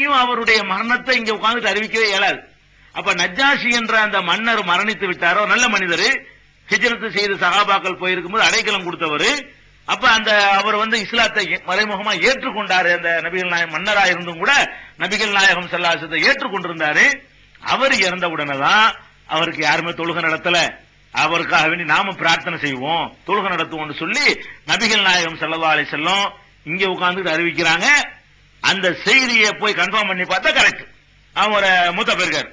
இங்கேயும் அவருடைய மரணத்தை இங்க உட்கார்ந்துட்டு அறிவிக்கவே இயலாது. அப்ப நஜாஷி என்ற அந்த மன்னர் மரணித்து விட்டாரோ? நல்ல மனிதர். ஹிஜரத்து செய்து சகாபாக்கள் போயிருக்கும்போது அடைக்கலம் கொடுத்தவர். அப்ப அந்த அவர் வந்து இஸ்லாத்தை மறைமுகமா ஏற்றுக்கொண்டாரு. அந்த நபிகள் நாயகம் மன்னரா இருந்தும் கூட நபிகள் நாயகம் செல்லாசத்தை ஏற்றுக்கொண்டிருந்தாரு. அவர் இறந்த தான் அவருக்கு யாருமே தொழுகை நடத்தல. அவருக்காக வேண்டி நாம பிரார்த்தனை செய்வோம். தொழுகை நடத்துவோம்னு சொல்லி நபிகள் நாயகம் சல்லா செல்லும் இங்க உட்கார்ந்து அறிவிக்கிறாங்க. அந்த செய்தியை போய் கன்ஃபார்ம் பண்ணி பார்த்தா கரெக்ட் அவன் ஒரு மூத்த பேருக்கார்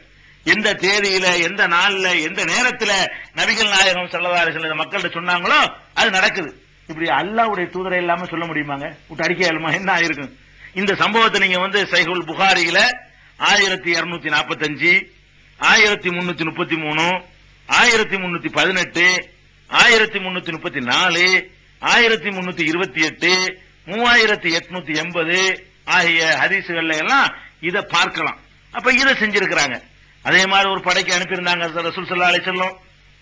எந்த தேதியில எந்த நாள்ல எந்த நேரத்துல நபிகள் நாயகம் சல்லதாரி சில மக்கள்கிட்ட சொன்னாங்களோ அது நடக்குது. இப்படி அல்லாவுடைய தூதரை இல்லாம சொல்ல முடியுமாங்க? விட்டு அடிக்கையாலுமா என்ன ஆயிருக்கும்? இந்த சம்பவத்தை நீங்க வந்து சைகுல் புகாரியில ஆயிரத்தி இருநூத்தி நாற்பத்தஞ்சு ஆயிரத்தி முன்னூத்தி முப்பத்தி மூணு ஆயிரத்தி முன்னூத்தி பதினெட்டு ஆயிரத்தி முன்னூத்தி முப்பத்தி நாலு ஆயிரத்தி முன்னூத்தி இருபத்தி எட்டு மூவாயிரத்தி எட்நூத்தி எண்பது ஆகிய ஹதீசுகள்ல எல்லாம் இதை பார்க்கலாம். அப்ப இதை செஞ்சிருக்கிறாங்க. அதே மாதிரி ஒரு படைக்கு அனுப்பியிருந்தாங்க ரசூல் சல்லா அலி செல்லம்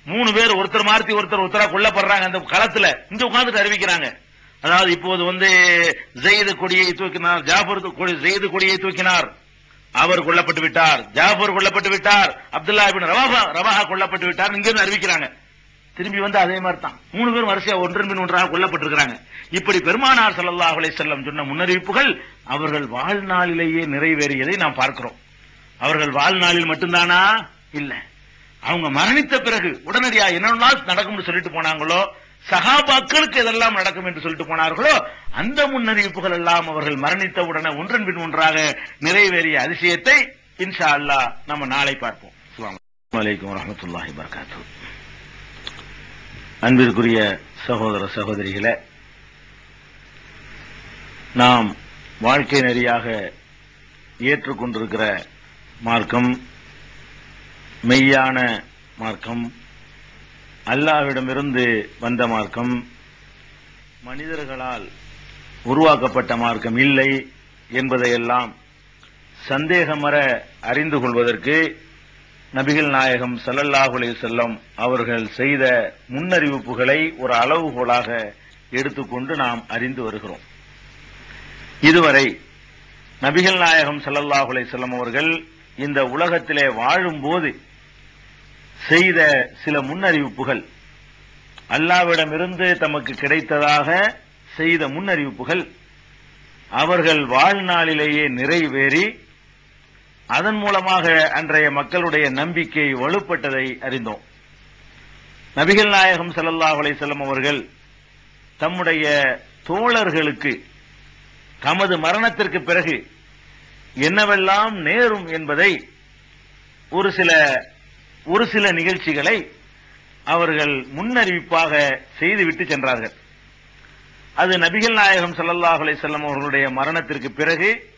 மூணு பேர் ஒருத்தர் மாறுத்தி ஒருத்தர் ஒருத்தரா கொல்லப்படுறாங்க. அந்த களத்துல இங்க உட்காந்துட்டு அறிவிக்கிறாங்க. அதாவது இப்போது வந்து ஜெயிது கொடியை தூக்கினார் ஜாபர் கொடி ஜெயிது கொடியை தூக்கினார். அவர் கொல்லப்பட்டு விட்டார் ஜாபர் கொல்லப்பட்டு விட்டார் அப்துல்லா பின் ரவாஹா ரவாஹா கொல்லப்பட்டு விட்டார். இங்கிருந்து அறிவிக்கிறாங்க. திரும்பி வந்து அதே மாதிரி தான் மூணு பேரும் வரிசையா ஒன்றன் பின் ஒன்றாக கொல்லப்பட்டிருக்கிறாங்க. இப்படி பெருமானார் சல்லா அலை செல்லம் சொன்ன முன்னறிவிப்புகள் அவர்கள் வாழ்நாளிலேயே நிறைவேறியதை நாம் பார்க்கிறோம். அவர்கள் வாழ்நாளில் மட்டும்தானா? இல்ல. அவங்க மரணித்த பிறகு உடனடியா என்னெல்லாம் நடக்கும்னு சொல்லிட்டு போனாங்களோ சகாபாக்களுக்கு எதெல்லாம் நடக்கும் என்று சொல்லிட்டு போனார்களோ அந்த முன்னறிவிப்புகள் எல்லாம் அவர்கள் மரணித்த உடனே ஒன்றன் பின் ஒன்றாக நிறைவேறிய அதிசயத்தை இன்ஷா அல்லா நம்ம நாளை பார்ப்போம். அஸ்ஸலாமு அலைக்கும் வரஹ்மத்துல்லாஹி வபரகாத்துஹு. அன்பிற்குரிய சகோதர சகோதரிகளே நாம் வாழ்க்கை நெறியாக ஏற்றுக்கொண்டிருக்கிற மார்க்கம் மெய்யான மார்க்கம் அல்லாவிடமிருந்து வந்த மார்க்கம் மனிதர்களால் உருவாக்கப்பட்ட மார்க்கம் இல்லை என்பதையெல்லாம் சந்தேகமர அறிந்து கொள்வதற்கு நபிகள் நாயகம் ஸல்லல்லாஹு செல்லம் அவர்கள் செய்த முன்னறிவிப்புகளை ஒரு அளவுகோலாக எடுத்துக்கொண்டு நாம் அறிந்து வருகிறோம். இதுவரை நபிகள் நாயகம் ஸல்லல்லாஹு செல்லம் அவர்கள் இந்த உலகத்திலே வாழும்போது செய்த சில முன்னறிவிப்புகள் அல்லாவிடமிருந்து தமக்கு கிடைத்ததாக செய்த முன்னறிவிப்புகள் அவர்கள் வாழ்நாளிலேயே நிறைவேறி அதன் மூலமாக அன்றைய மக்களுடைய நம்பிக்கை வலுப்பட்டதை அறிந்தோம். நபிகள் நாயகம் ஸல்லல்லாஹு அலைஹி அவர்கள் தம்முடைய தோழர்களுக்கு தமது மரணத்திற்கு பிறகு என்னவெல்லாம் நேரும் என்பதை ஒரு சில ஒரு சில நிகழ்ச்சிகளை அவர்கள் முன்னறிவிப்பாக செய்துவிட்டு சென்றார்கள். அது நபிகள் நாயகம் ஸல்லல்லாஹு செல்லும் அவர்களுடைய மரணத்திற்கு பிறகு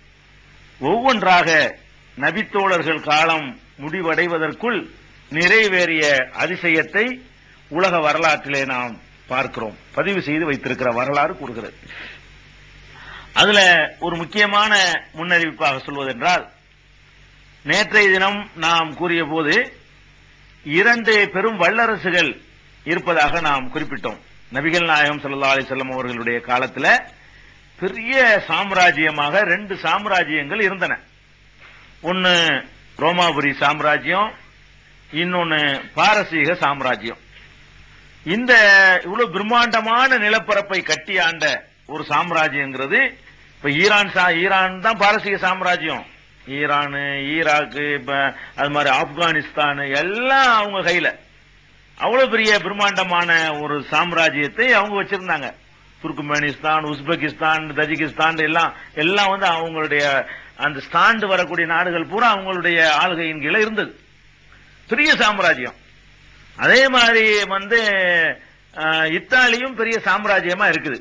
ஒவ்வொன்றாக நபித்தோழர்கள் காலம் முடிவடைவதற்குள் நிறைவேறிய அதிசயத்தை உலக வரலாற்றிலே நாம் பார்க்கிறோம். பதிவு செய்து வைத்திருக்கிற வரலாறு கூறுகிறது. அதுல ஒரு முக்கியமான முன்னறிவிப்பாக சொல்வதென்றால் நேற்றைய தினம் நாம் கூறிய போது இரண்டு பெரும் வல்லரசுகள் இருப்பதாக நாம் குறிப்பிட்டோம். நபிகள் நாயகம் சல்லா அலிசல்லம் அவர்களுடைய காலத்தில் பெரிய சாம்ராஜ்யமாக ரெண்டு சாம்ராஜ்யங்கள் இருந்தன. ஒன்னு ரோமாபுரி சாம்ராஜ்யம் இன்னொன்னு பாரசீக சாம்ராஜ்யம். இந்த இவ்வளவு பிரம்மாண்டமான நிலப்பரப்பை கட்டி ஆண்ட ஒரு சாம்ராஜ்யங்கிறது இப்ப ஈரான் சா ஈரான் தான் பாரசீக சாம்ராஜ்யம். ஈரானு ஈராக்கு இப்ப அது மாதிரி ஆப்கானிஸ்தான் எல்லாம் அவங்க கையில. அவ்வளவு பெரிய பிரம்மாண்டமான ஒரு சாம்ராஜ்யத்தை அவங்க வச்சிருந்தாங்க. துர்க்மெனிஸ்தான் உஸ்பெகிஸ்தான் தஜிகிஸ்தான் எல்லாம் எல்லாம் வந்து அவங்களுடைய அந்த ஸ்டாண்டு வரக்கூடிய நாடுகள் பூரா அவங்களுடைய ஆளுகையின் கீழே இருந்தது. பெரிய சாம்ராஜ்யம். அதே மாதிரி வந்து இத்தாலியும் பெரிய சாம்ராஜ்யமா இருக்குது.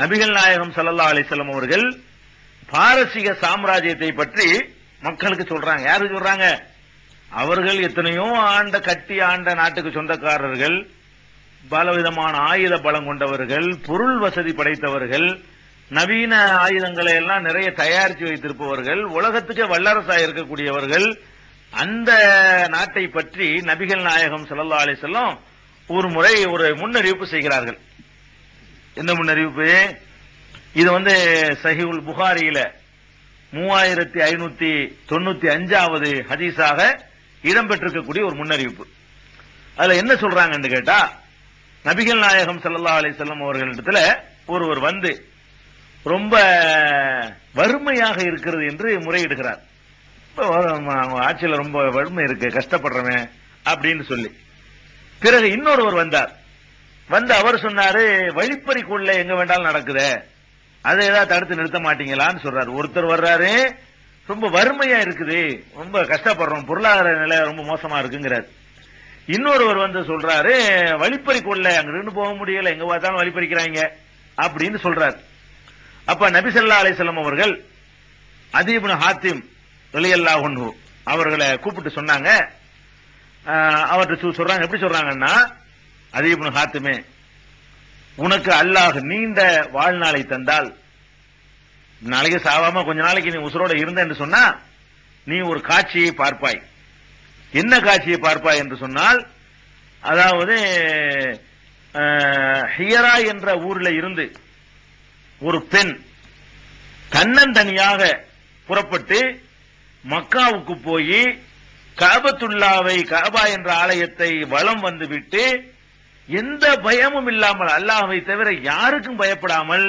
நபிகள் நாயகம் ஸல்லல்லாஹு அலிசல்லம் அவர்கள் பாரசீக சாம்ராஜ்யத்தை பற்றி மக்களுக்கு சொல்றாங்க. யாருக்கு சொல்றாங்க? அவர்கள் எத்தனையோ ஆண்ட கட்டி ஆண்ட நாட்டுக்கு சொந்தக்காரர்கள் பலவிதமான ஆயுத பலம் கொண்டவர்கள் பொருள் வசதி படைத்தவர்கள் நவீன ஆயுதங்களை எல்லாம் நிறைய தயாரித்து வைத்திருப்பவர்கள் உலகத்துக்கு வல்லரசாக இருக்கக்கூடியவர்கள் அந்த நாட்டை பற்றி நபிகள் நாயகம் ஸல்லல்லாஹு அலி செல்லம் ஒரு முறை ஒரு முன்னறிவிப்பு செய்கிறார்கள். என்ன முன்னறிவிப்பு? இது வந்து சஹிவுல் புகாரியில மூவாயிரத்தி ஐநூத்தி தொண்ணூத்தி அஞ்சாவது ஹதீஸாக இடம்பெற்றிருக்கக்கூடிய ஒரு முன்னறிவிப்பு. அதுல என்ன சொல்றாங்கன்னு கேட்டா நபிகள் நாயகம் ஸல்லல்லாஹு அலி செல்லம் அவர்களிடத்துல ஒருவர் வந்து ரொம்ப வறுமையாக இருக்கிறது என்று முறையிடுகிறார். ஆட்சியில் அவங்க ரொம்ப வறுமை இருக்கு கஷ்டப்படுறவன் அப்படின்னு சொல்லி. பிறகு இன்னொருவர் வந்தார். வந்து அவர் சொன்னாரு வழிப்பறிக்குள்ள எங்க வேண்டாலும் நடக்குது. அதை ஏதாவது தடுத்து நிறுத்த மாட்டீங்களான்னு சொல்றாரு. ஒருத்தர் வர்றாரு ரொம்ப வறுமையா இருக்குது. ரொம்ப கஷ்டப்படுறோம். பொருளாதார நிலை ரொம்ப மோசமா இருக்குங்கிறார். இன்னொருவர் வந்து சொல்றாரு வழிப்பறிக்குள்ள அங்க நின்று போக முடியல. எங்க பார்த்தாலும் வழிப்பறிக்கிறாங்க. அப்படின்னு சொல்றாரு. அப்ப நபிசல்லா அலிசல்லம் அவர்கள் அதீபுன் ஹாத்திம் வெளியல்லா ஒன்று அவர்களை கூப்பிட்டு சொன்னாங்க. ஆஹ், சொல்றாங்க. எப்படி சொல்றாங்கன்னா அதீபுன் ஹாத்திமே உனக்கு அல்லாஹ் நீண்ட வாழ்நாளை தந்தால் நாளைக்கு சாவாம கொஞ்ச நாளைக்கு நீ உசுரோட இருந்தேன்னு சொன்னா நீ ஒரு காட்சியை பார்ப்பாய். என்ன காட்சியை பார்ப்பாய் என்று சொன்னால் அதாவது ஆஹ், ஹியரா என்ற ஊர்ல இருந்து ஒரு பெண் தன்னந்தனியாக புறப்பட்டு மக்காவுக்கு போய் காபத்துல்லாவை காபா என்ற ஆலயத்தை வலம் வந்துவிட்டு எந்த பயமும் இல்லாமல் அல்லாஹை தவிர யாருக்கும் பயப்படாமல்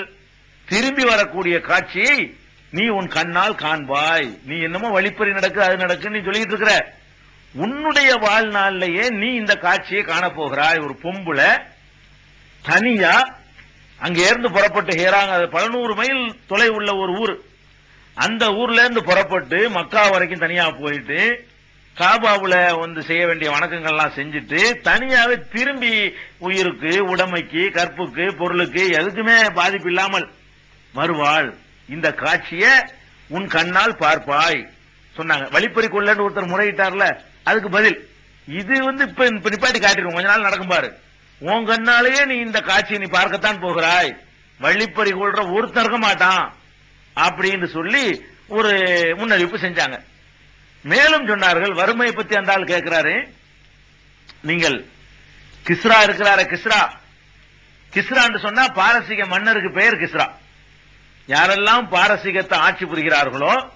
திரும்பி வரக்கூடிய காட்சியை நீ உன் கண்ணால் காண்பாய். நீ என்னமோ வழிப்பறி நடக்கு அது நடக்கு நீ சொல்லிட்டு இருக்கிற. உன்னுடைய வாழ்நாளிலேயே நீ இந்த காட்சியை காணப்போகிறாய். ஒரு பொம்புல தனியா அங்கேருந்து புறப்பட்டு ஹேராங்க அது பல மைல் தொலை உள்ள ஒரு ஊர். அந்த ஊர்ல இருந்து புறப்பட்டு மக்கா வரைக்கும் தனியா போயிட்டு காபாவுல வந்து செய்ய வேண்டிய வணக்கங்கள்லாம் செஞ்சுட்டு தனியாவே திரும்பி உயிருக்கு உடமைக்கு கற்புக்கு பொருளுக்கு எதுக்குமே பாதிப்பு இல்லாமல் வருவாள். இந்த காட்சிய உன் கண்ணால் பார்ப்பாய் சொன்னாங்க. வழிப்பறி கொள்ளன்னு ஒருத்தர் முறையிட்டார்ல அதுக்கு பதில். இது வந்து இப்ப நிப்பாட்டி காட்டிருக்கோம். கொஞ்ச நாள் நடக்கும் பாரு. உன் கண்ணாலேயே நீ இந்த காட்சியை நீ பார்க்கத்தான் போகிறாய். வள்ளிப்பறி கொள்ற ஒருத்தன் இருக்க மாட்டான். அப்படின்னு சொல்லி ஒரு முன்னறிவிப்பு செஞ்சாங்க. மேலும் சொன்னார்கள் வறுமை பத்தி அந்த ஆள் கேட்கிறாரு நீங்கள் கிஸ்ரா இருக்கிறார கிஸ்ரா. கிஸ்ரான்னு சொன்னா பாரசீக மன்னருக்கு பெயர் கிஸ்ரா. யாரெல்லாம் பாரசீகத்தை ஆட்சி புரிகிறார்களோ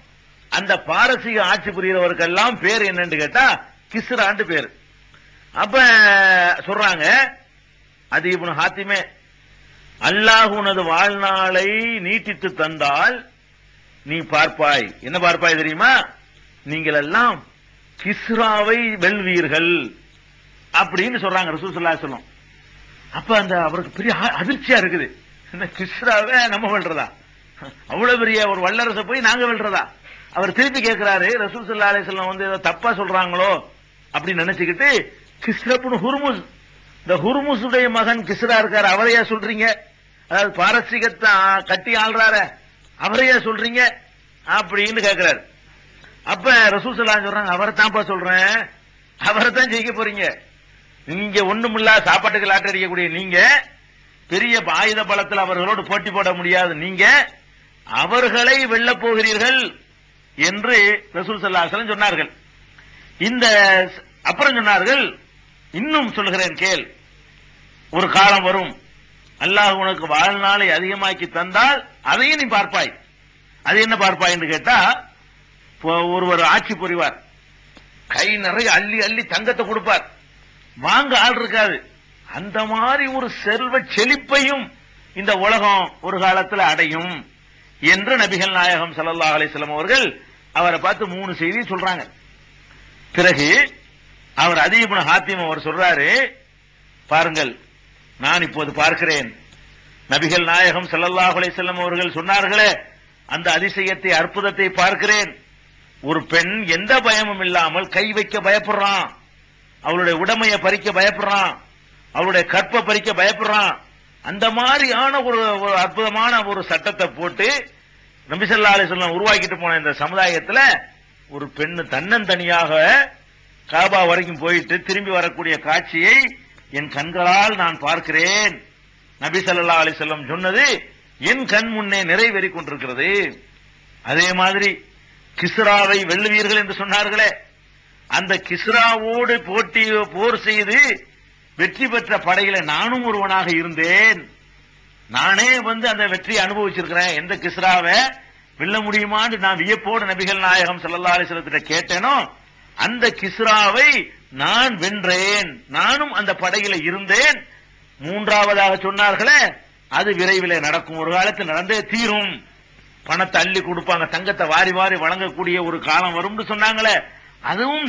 அந்த பாரசீக ஆட்சி புரிகிறவருக்கெல்லாம் பேர் என்னன்னு கேட்டா கிஸ்ரான்னு பேர். அப்ப சொல்றாங்க அது இவனு ஹாத்திமே அல்லாஹ் உனது வாழ்நாளை நீட்டித்து தந்தால் நீ பார்ப்பாய். என்ன பார்ப்பாய் தெரியுமா? நீங்கள் எல்லாம் கிஸ்ராவை வெல்வீர்கள் அப்படின்னு சொல்றாங்க ரசூசல்லா சொல்லும் அப்ப அந்த அவருக்கு பெரிய அதிர்ச்சியா இருக்குது. இந்த கிஸ்ராவை நம்ம வெல்றதா? அவ்வளவு பெரிய ஒரு வல்லரசை போய் நாங்க வெல்றதா? அவர் திருப்பி கேட்கிறாரு ரசூசல்லா அலிஸ்லாம் வந்து ஏதோ தப்பா சொல்றாங்களோ அப்படின்னு நினைச்சுக்கிட்டு கிஸ்ரப்புன்னு ஹுர்முஸ் இந்த ஹுர்முசுடைய மகன் கிஸ்ரா இருக்காரு அவரையா சொல்றீங்க? அதாவது பாரசீகத்தை கட்டி ஆள்றார அவரையா சொல்றீங்க? அப்படின்னு கேட்கிறாரு அப்ப ரசூல் சொல்றாங்க அவரை தான்ப்பா சொல்றேன். அவரை தான் ஜெயிக்க போறீங்க. நீங்க ஒண்ணுமில்லா சாப்பாட்டுக்கு லாட்டரி அடிக்கக்கூடிய நீங்க பெரிய ஆயுத பலத்தில் அவர்களோடு போட்டி போட முடியாது. நீங்க அவர்களை வெல்லப் போகிறீர்கள் என்று ரசூல் ஸல்லல்லாஹு சொன்னார்கள். இந்த அப்புறம் சொன்னார்கள் இன்னும் சொல்கிறேன் கேள். ஒரு காலம் வரும். அல்லாஹ் உனக்கு வாழ்நாளை அதிகமாக்கி தந்தால் அதையும் நீ பார்ப்பாய். அது என்ன பார்ப்பாய் என்று கேட்டா இப்போ ஒருவர் ஆட்சி புரிவார். கை நிறைய அள்ளி அள்ளி தங்கத்தை கொடுப்பார். வாங்க ஆள் இருக்காது. அந்த மாதிரி ஒரு செல்வ செழிப்பையும் இந்த உலகம் ஒரு காலத்தில் அடையும் என்று நபிகள் நாயகம் சல்லா அலைஹி அவர்கள் அவரை பார்த்து மூணு செய்தி சொல்றாங்க. பிறகு அவர் அதிபுன ஹாத்திம் அவர் சொல்றாரு பாருங்கள் நான் இப்போது பார்க்கிறேன். நபிகள் நாயகம் ஸல்லல்லாஹு அலைஹி அவர்கள் சொன்னார்களே அந்த அதிசயத்தை அற்புதத்தை பார்க்கிறேன். ஒரு பெண் எந்த பயமும் இல்லாமல் கை வைக்க பயப்படுறான். அவளுடைய உடமையை பறிக்க பயப்படுறான். அவளுடைய கற்பை பறிக்க பயப்படுறான். அந்த மாதிரியான ஒரு ஒரு அற்புதமான ஒரு சட்டத்தை போட்டு நபிசல்லா அலிஸ்லாம் உருவாக்கிட்டு போன இந்த சமுதாயத்தில் ஒரு பெண்ணு தன்னந்தனியாக காபா வரைக்கும் போயிட்டு திரும்பி வரக்கூடிய காட்சியை என் கண்களால் நான் பார்க்கிறேன். நபி சல்லா அலி செல்லம் சொன்னது என் கண் முன்னே நிறைவேறி கொண்டிருக்கிறது. அதே மாதிரி கிஸ்ராவை வெல்லுவீர்கள் என்று சொன்னார்களே அந்த கிஸ்ராவோடு போட்டி போர் செய்து வெற்றி பெற்ற படையில நானும் ஒருவனாக இருந்தேன். நானே வந்து அந்த வெற்றியை அனுபவிச்சிருக்கிறேன். எந்த கிஸ்ராவை வெல்ல முடியுமான்னு நான் வியப்போடு நபிகள் நாயகம் சல்லா அலைஹி கேட்டேனோ அந்த கிஸ்ராவை நான் வென்றேன். நானும் அந்த படையில இருந்தேன். மூன்றாவதாக சொன்னார்களே அது விரைவில் நடக்கும். ஒரு காலத்தில் நடந்தே தீரும். பணத்தை அள்ளி கொடுப்பாங்க தங்கத்தை வாரி வாரி வழங்கக்கூடிய ஒரு காலம் வரும்னு சொன்னாங்களே அதுவும்